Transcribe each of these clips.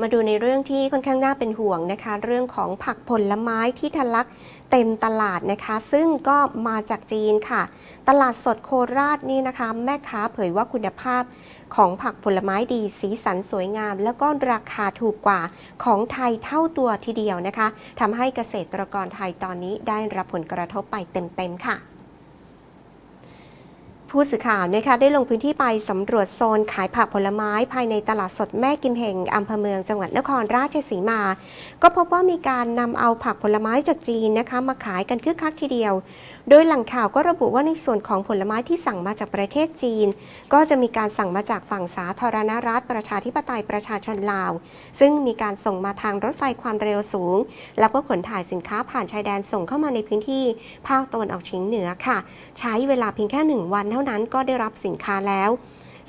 มาดูในเรื่องที่ค่อนข้างน่าเป็นห่วงนะคะ เรื่องของผักผลไม้ที่ทะลักเต็มตลาดนะคะ ซึ่งก็มาจากจีนค่ะ ตลาดสดโคราชนี่นะคะ แม่ค้าเผยว่าคุณภาพของผักผลไม้ดีสีสันสวยงาม แล้วก็ราคาถูกกว่าของไทยเท่าตัวทีเดียวนะคะทำให้เกษตรกรไทยตอนนี้ได้รับผลกระทบไปเต็มๆค่ะ ผู้สื่อข่าวนะคะได้ลงพื้นที่ไปสำรวจโซนขายผักผลไม้ภายในตลาดสดแม่กิมเฮงอำเภอเมืองจังหวัดนครราชสีมา ก็พบว่ามีการนำเอาผักผลไม้จากจีนนะคะมาขายกันคึกคักทีเดียว โดยหล่งข่าวก็ระบุว่าในส่วนของผลไม้ที่สั่งมาจากประเทศจีน ก็จะมีการสั่งมาจากฝั่งสาธารณรัฐ ประชาธิปไตยประชาชนลาว ซึ่งมีการส่งมาทางรถไฟความเร็วสูง แล้วก็ขนถ่ายสินค้าผ่านชายแดนส่งเข้ามาในพื้นที่ภาคตะวันออกเฉียงเหนือค่ะ ใช้เวลาเพียงแค่หนึ่งวันเท่านั้นก็ได้รับสินค้าแล้ว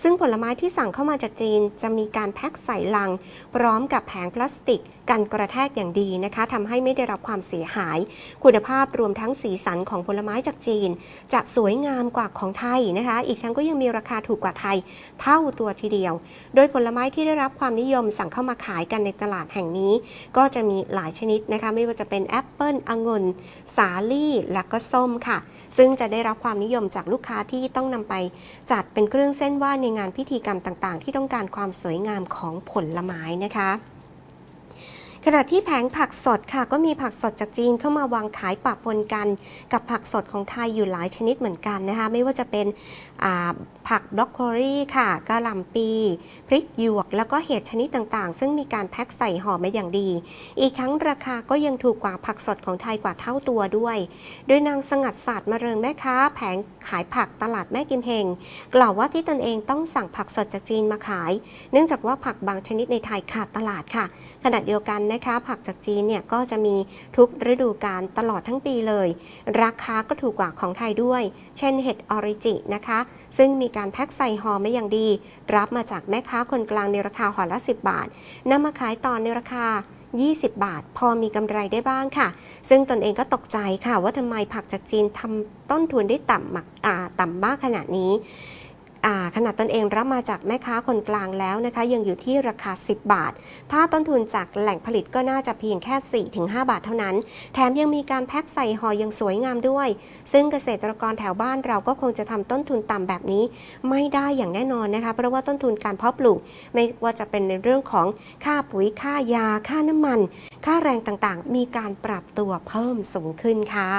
ซึ่งผลไม้ที่สั่งเข้ามาจากจีน จะมีการแพ็คใส่ลัง พร้อมกับแผงพลาสติกกันกระแทกอย่างดีนะคะทำให้ไม่ได้รับความเสียหาย คุณภาพรวมทั้งสีสันของผลไม้จากจีน จะสวยงามกว่าของไทยนะคะ อีกทั้งก็ยังมีราคาถูกกว่าไทย เท่าตัวทีเดียว โดยผลไม้ที่ได้รับความนิยมสั่งเข้ามาขายกันในตลาดแห่งนี้ ก็จะมีหลายชนิดนะคะไม่ว่าจะเป็นแอปเปิลองุ่นสาลี่และก็ส้มค่ะ ซึ่งจะได้รับความนิยมจากลูกค้าที่ต้องนำไปจัดเป็นเครื่องเส้นไหว้ในงานพิธีกรรมต่างๆ ที่ต้องการความสวยงามของผลไม้นะคะ ขณะที่แผงผักสดค่ะ ก็มีผักสดจากจีนเข้ามาวางขายปะปนกัน กับผักสดของไทยอยู่หลายชนิดเหมือนกันนะคะ ไม่ว่าจะเป็นผักบรอกโคลีค่ะกะหล่ำปี พริกหยวก แล้วก็เห็ดชนิดต่างๆ ซึ่งมีการแพ็คใส่ห่อมาอย่างดี อีกทั้งราคาก็ยังถูกกว่าผักสดของไทยกว่าเท่าตัวด้วย โดยนางสงัดศาสตร์มาเริงแม่ค้า แผงขายผักตลาดแม่กิมเฮงกล่าวว่าที่ตนเองต้องสั่งผักสดจากจีนมาขาย เนื่องจากว่าผักบางชนิดในไทยขาดตลาดค่ะขณะเดียวกันนะคะ ผักจากจีนเนี่ยก็จะมีทุกฤดูกาลตลอดทั้งปีเลย ราคาก็ถูกกว่าของไทยด้วย เช่นเห็ดออริจินะคะ ซึ่งมีการแพ็คใส่ห่อมาอย่างดี รับมาจากแม่ค้าคนกลางในราคาห่อละ 10 บาทนำมาขายต่อในราคา20 บาท พอมีกำไรได้บ้างค่ะ ซึ่งตนเองก็ตกใจค่ะ ว่าทำไมผักจากจีนทำต้นทุนได้ต่ำมากต่ำมากขนาดนี้ ขนาดตนเองรับมาจากแม่ค้าคนกลางแล้วนะคะ ยังอยู่ที่ราคา 10 บาท ถ้าต้นทุนจากแหล่งผลิตก็น่าจะเพียงแค่ 4-5 บาทเท่านั้น แถมยังมีการแพ็คใส่ห่อยังสวยงามด้วย ซึ่งเกษตรกรแถวบ้านเราก็คงจะทำต้นทุนต่ำแบบนี้ ไม่ได้อย่างแน่นอนนะคะ เพราะว่าต้นทุนการเพาะปลูก ไม่ว่าจะเป็นในเรื่องของค่าปุ๋ยค่ายา ค่าน้ำมัน ค่าแรงต่างๆ มีการปรับตัวเพิ่มสูงขึ้นค่ะ